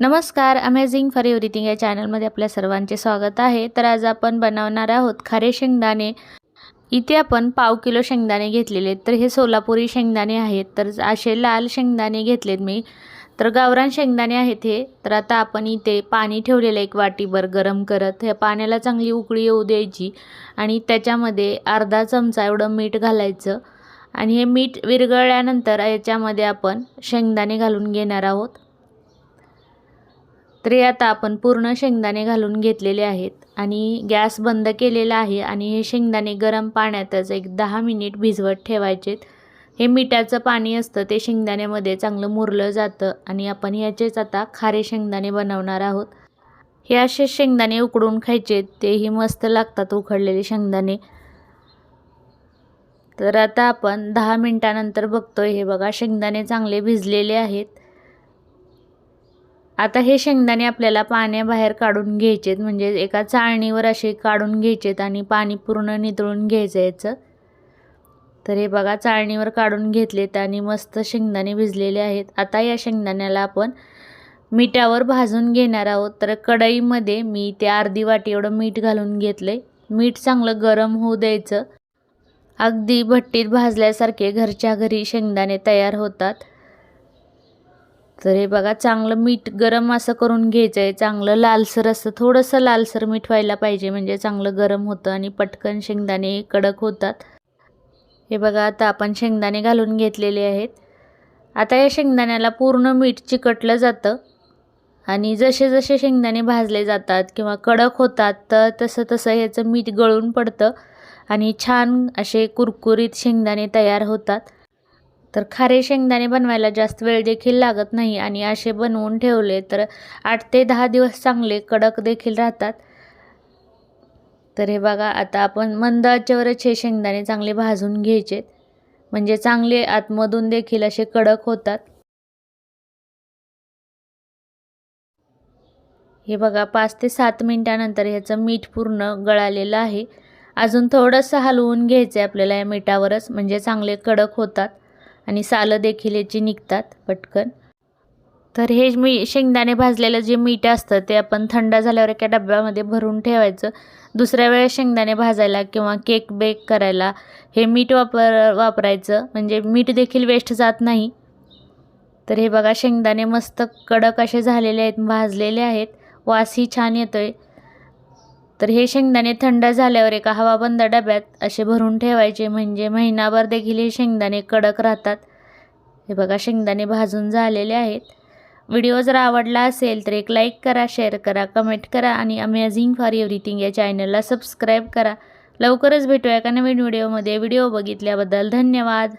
नमस्कार amazing for everything या चॅनलमध्ये आपल्या सर्वांचे स्वागत आहे. तर आज आपण बनवणार आहोत खारे शेंगदाणे. इथे आपण पाव किलो शेंगदाणे घेतलेले आहेत. तर हे सोलापुरी शेंगदाणे आहेत. तर असे लाल शेंगदाणे घेतलेत मी. तर गावरान शेंगदाणे आहेत हे. तर आता आपण इथे पाणी ठेवलेलं एक वाटीभर गरम करत. ह्या पाण्याला चांगली उकळी येऊ द्यायची आणि त्याच्यामध्ये अर्धा चमचा एवढं मीठ घालायचं. आणि हे मीठ विरघळल्यानंतर याच्यामध्ये आपण शेंगदाणे घालून घेणार आहोत. तरी आता आपण पूर्ण शेंगदाणे घालून घेतलेले आहेत आणि गॅस बंद केलेला आहे आणि हे शेंगदाणे गरम पाण्यातच एक दहा मिनिट भिजवत ठेवायचेत. हे मिठाचं पाणी असतं ते शेंगदाण्यामध्ये चांगलं मुरलं जातं आणि आपण ह्याचेच आता खारे शेंगदाणे बनवणार आहोत. हे असे शेंगदाणे उकडून खायचे तेही मस्त लागतात उकडलेले शेंगदाणे. तर आता आपण दहा मिनटानंतर बघतोय हे बघा शेंगदाणे चांगले भिजलेले आहेत. आता हे शेंगदाणे आपल्याला पाण्याबाहेर काढून घ्यायचेत म्हणजे एका चाळणीवर असे काढून घ्यायचेत आणि पाणी पूर्ण नितळून घ्यायचं याचं. तर हे बघा चाळणीवर काढून घेतलेत आणि मस्त शेंगदाणे भिजलेले आहेत. आता या शेंगदाण्याला आपण मिठावर भाजून घेणार आहोत. तर कढईमध्ये मी ते अर्धी वाटी एवढं मीठ घालून घेतलं आहे मीठ चांगलं गरम होऊ द्यायचं. अगदी भट्टीत भाजल्यासारखे घरच्या घरी शेंगदाणे तयार होतात. तर हे बघा चांगलं मीठ गरम असं करून घ्यायचं आहे चांगलं लालसर असं थोडंसं लालसर मीठ व्हायला पाहिजे. म्हणजे चांगलं गरम होतं आणि पटकन शेंगदाणे कडक होतात. हे बघा आता आपण शेंगदाणे घालून घेतलेले आहेत. आता या शेंगदाण्याला पूर्ण मीठ चिकटलं जातं. आणि जसे जसे शेंगदाणे भाजले जातात किंवा कडक होतात तर तसं तसं ह्याचं मीठ गळून पडतं. आणि छान असे कुरकुरीत शेंगदाणे तयार होतात. तर खारे शेंगदाणे बनवायला जास्त वेळ देखील लागत नाही आणि असे बनवून ठेवले तर आठ ते दहा दिवस चांगले कडक देखील राहतात. तर हे बघा आता आपण मंद आचेवरच हे शेंगदाणे चांगले भाजून घ्यायचे. म्हणजे चांगले आतमधून देखील असे कडक होतात. हे बघा पाच ते सात मिनटानंतर ह्याचं मीठ पूर्ण गळालेलं आहे. अजून थोडंसं हलवून घ्यायचं आहे आपल्याला या मिठावरच म्हणजे चांगले कडक होतात. आणि सालं देखील याची निघतात पटकन. तर हे मी शेंगदाणे भाजलेलं जे मीठ असतं ते आपण थंड झाल्यावर एका डब्यामध्ये भरून ठेवायचं. दुसऱ्या वेळेस शेंगदाणे भाजायला किंवा केक बेक करायला हे मीठ वापर वापरायचं. म्हणजे मीठ देखील वेस्ट जात नाही. तर हे बघा शेंगदाणे मस्त कडक असे झालेले आहेत भाजलेले आहेत. वासही छान येतो आहे तर हे शेंगदाणे थंड झाल्यावर एका हवाबंद डब्यात असे भरून ठेवायचे म्हणजे महिनाभर देखील हे शेंगदाणे कडक राहतात. हे बघा शेंगदाणे भाजून झालेले आहेत. व्हिडिओ जर आवडला असेल तर एक लाईक करा शेअर करा कमेंट करा आणि अमेझिंग फॉर एव्हरीथिंग या चॅनलला सबस्क्राईब करा. लवकरच भेटूया का नवीन व्हिडिओमध्ये. व्हिडिओ बघितल्याबद्दल धन्यवाद.